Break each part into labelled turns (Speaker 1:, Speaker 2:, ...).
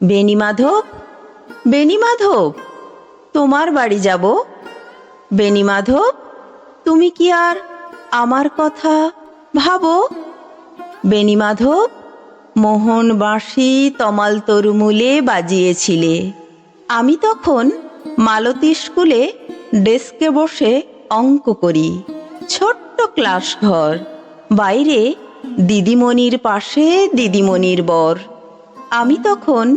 Speaker 1: বেনি মাধব? বেনি মাধব, তোমার বাড়ি যাব। বেনি মাধব, তুমি কি আর আমার কথা ভাবো? বেনি মাধব মোহন বাঁশি তমাল তরুমূলে বাজিয়েছিলে। আমি তখন মালতী স্কুলে ডেস্কে বসে অঙ্ক করি। ছোট্ট ক্লাস ঘর, বাইরে দিদিমণির পাশে দিদিমণির বর। আমি তখন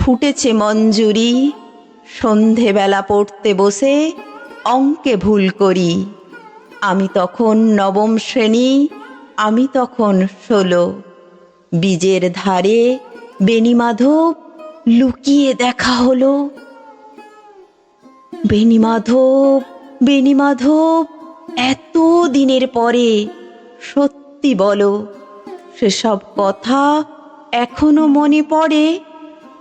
Speaker 1: ফুটেছে মঞ্জুরি। সন্ধেবেলা পড়তে বসে অঙ্কে ভুল করি। আমি তখন নবম শ্রেণি, আমি তখন ষোলো। বীজের ধারে বেণীমাধব লুকিয়ে দেখা হলো। বেণীমাধব বেণীমাধব, এত দিনের পরে সত্যি বলো, সেসব কথা এখনও মনে পড়ে?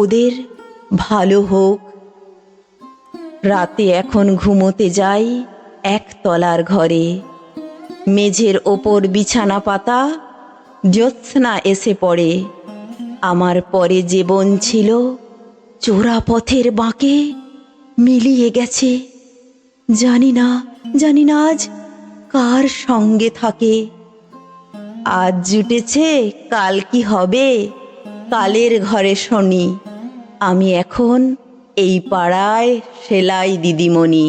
Speaker 1: ওদের ভালো হোক। রাতে এখন ঘুমোতে যাই একতলার ঘরে। মেঝের ওপর বিছানা পাতা, জ্যোৎস্না এসে পড়ে। আমার পরে যে বোন ছিল চোরা পথের বাঁকে, মিলিয়ে গেছে। জানি না জানি না আজ কার সঙ্গে থাকে। আজ জুটেছে কাল কি হবে, কালের ঘরে শনি। আমি এখন এই পাড়ায় সেলাই দিদিমণি।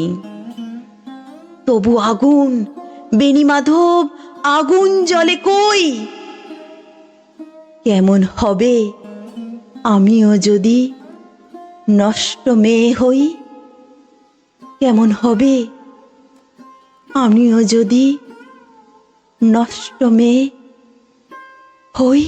Speaker 1: তবু আগুন বেণীমাধব আগুন জলে কই? কেমন হবে? আমিও যদি নষ্ট মেয়ে হই, কেমন হবে? আমিও যদি নষ্ট মেয়ে হই?